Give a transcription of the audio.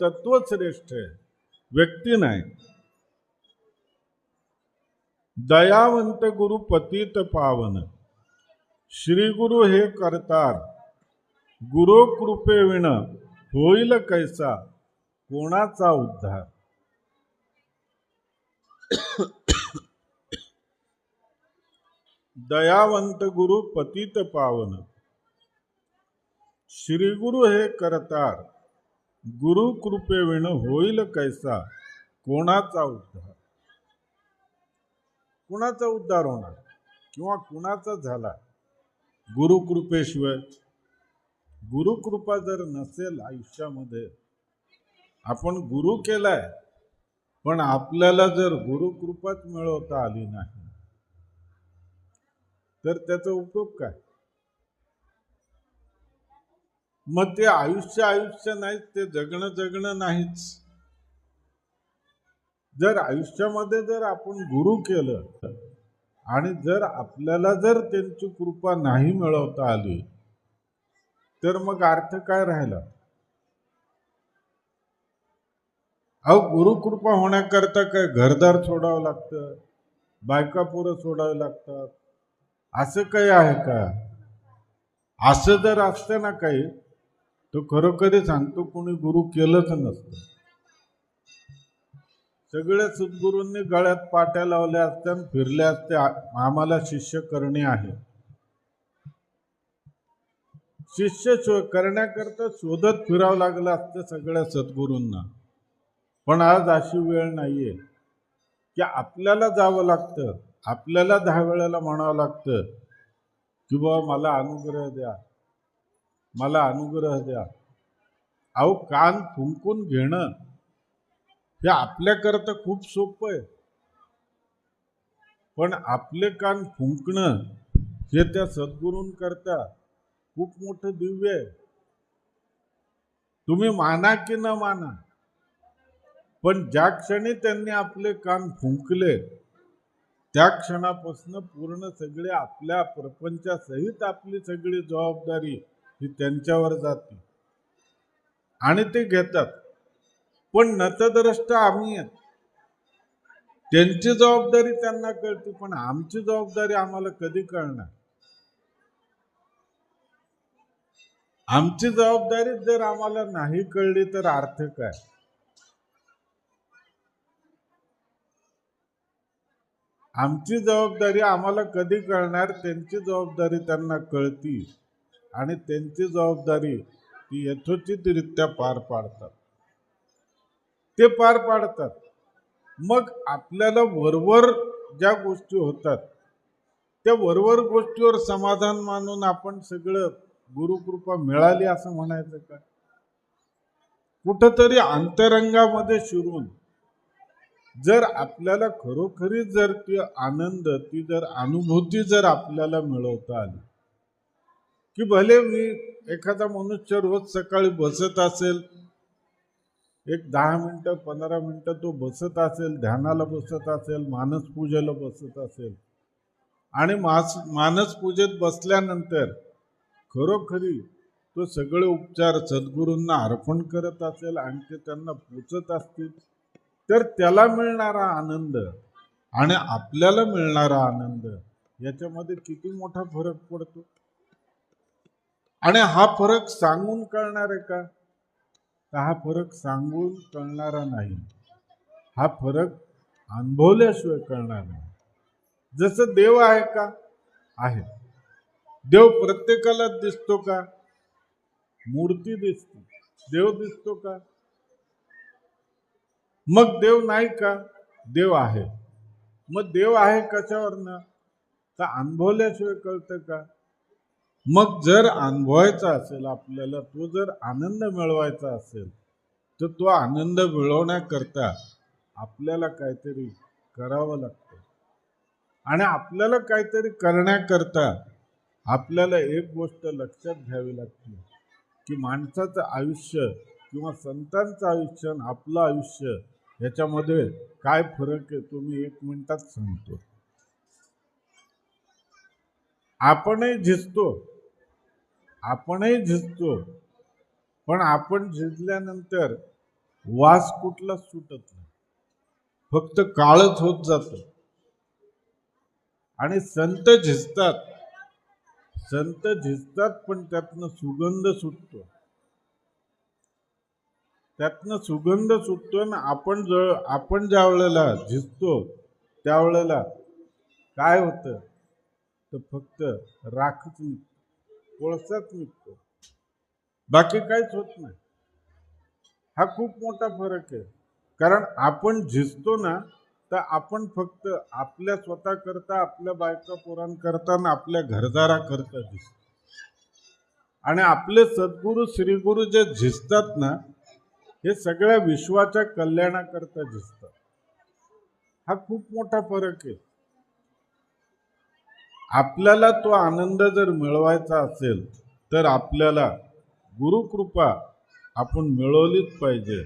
तत्व श्रेष्ठ आहे. व्यक्ती नाही. दयावंत गुरु पतित पावन. श्री गुरु हे करतार. गुरु कृपे विण होईल कैसा? कोणाचा उद्धार? दयावंत गुरु पतित पावन. श्री गुरु हे करतार. गुरु कृपेविण होईल कैसा? कोणाचा उद्धार? कुणाचा उद्धार होणार? किंवा कुणाचा झाला? गुरुकृपेशिवाय गुरुकृपा जर नसेल आयुष्यामध्ये आपण गुरु केलाय पण आपल्याला जर गुरुकृपाच मिळवता आली नाही तर त्याचा उपयोग काय? मग ते आयुष्य आयुष्य नाहीत ते जगणं जगणं नाहीच. जर आयुष्यामध्ये जर आपण गुरु केलं आणि जर आपल्याला जर त्यांची कृपा नाही मिळवता आली तर मग अर्थ काय राहिला? अहो गुरुकृपा होण्याकरता काय घरदार सोडावं लागतं? बायका पोरं सोडावे लागतात? असं काही आहे का? असं जर असतं ना काही तो खरोखरी सांगतो कोणी गुरु केलंच नसतं. सगळ्या सद्गुरूंनी गळ्यात पाट्या लावल्या असत्या आणि फिरल्या असत्या. आम्हाला शिष्य करणे आहे. शिष्य करण्याकरता शोधत फिरावं लागलं असतं सगळ्या सद्गुरूंना. पण आज अशी वेळ नाहीये की आपल्याला जावं लागतं. आपल्याला दहा वेळेला म्हणावं लागतं की बाबा मला अनुग्रह द्या. मला अनुग्रह द्या. अहो कान फुंकून घेणं हे आपल्याकरता खूप सोपं आहे. पण आपले कान फुंकणं हे त्या सद्गुरूंकरता खूप मोठं दिव्य आहे. तुम्ही माना की न माना पण ज्या क्षणी त्यांनी आपले कान फुंकले त्या क्षणापासून पूर्ण सगळे आपल्या प्रपंचासहित आपली सगळी जबाबदारी ही त्यांच्यावर जाते. आणि ते घेतात. पण नतद्रष्ट आम्ही आहेत. त्यांची जबाबदारी त्यांना कळते पण आमची जबाबदारी आम्हाला कधी कळणार? आमची जबाबदारी जर आम्हाला नाही कळली तर अर्थ काय? आमची जबाबदारी आम्हाला कधी कळणार? त्यांची जबाबदारी त्यांना कळती आणि त्यांची जबाबदारी ती यथोचितरित्या पार पाडतात. ते पार पाडतात. मग आपल्याला वरवर ज्या गोष्टी होतात त्या वरवर गोष्टीवर समाधान मानून आपण सगळं गुरुकृपा मिळाली असं म्हणायचं का? कुठंतरी अंतरंगामध्ये शिरून जर आपल्याला खरोखरी जर ती आनंद ती जर अनुभूती जर आपल्याला मिळवता आली की भले मी एखादा मनुष्य रोज सकाळी बसत असेल एक दहा मिनटं पंधरा मिनटं तो बसत असेल ध्यानाला बसत असेल मानस पूजेला बसत असेल आणि मास मानस पूजेत बसल्यानंतर खरोखरी तो सगळे उपचार सद्गुरूंना अर्पण करत असेल आणि ते त्यांना पोचत असतील तर त्याला मिळणारा आनंद आणि आपल्याला मिळणारा आनंद याच्यामध्ये किती मोठा फरक पडतो? आणि हा फरक सांगून कळणार आहे का? हा फरक सांगून कळणारा नाही? हा फरक अनुभवल्याशिवाय कळणार नाही. जसं देव आहे का? आहे. देव प्रत्येकाला दिसतो का? मूर्ती दिसते. देव दिसतो का? मग देव नाही का? देव आहे. मग देव आहे कशावरनं? तर अनुभवल्याशिवाय कळतं का? मग जर अनुभवायचा असेल आपल्याला तो जर आनंद मिळवायचा असेल तर तो आनंद मिळवण्याकरता आपल्याला काहीतरी करावं लागतं. आणि आपल्याला काहीतरी करण्याकरता आपल्याला एक गोष्ट लक्षात घ्यावी लागते की माणसाचं आयुष्य किंवा संतांचं आयुष्य आणि आपलं आयुष्य याच्यामध्ये काय फरक आहे तो मी एक मिनिटात सांगतो. आपणही झिजतो. आपणही झिजतो. पण आपण झिजल्यानंतर वास कुठला सुटत नाही. फक्त काळच होत जात. आणि संत झिजतात. संत झिजतात पण त्यातनं सुगंध सुटतो. त्यातनं सुगंध सुटतो ना आपण ज आपण ज्या वेळेला झिजतो त्यावेळेला काय होतं? तर फक्त राखच निघतो कोळसाच निघतो. बाकी काहीच होत नाही. हा खूप मोठा फरक आहे. कारण आपण झिजतो ना तर आपण फक्त आपल्या स्वतः करता आपल्या बायका पोरांकरता आणि आपल्या घरदाराकरता दिसतो झिजतो. आणि आपले सद्गुरू श्रीगुरू जे झिजतात ना हे सगळ्या विश्वाच्या कल्याणाकरता झिजतात. हा खूप मोठा फरक आहे. आपल्याला तो आनंद जर मिळवायचा असेल तर आपल्याला गुरुकृपा आपण मिळवलीच पाहिजे.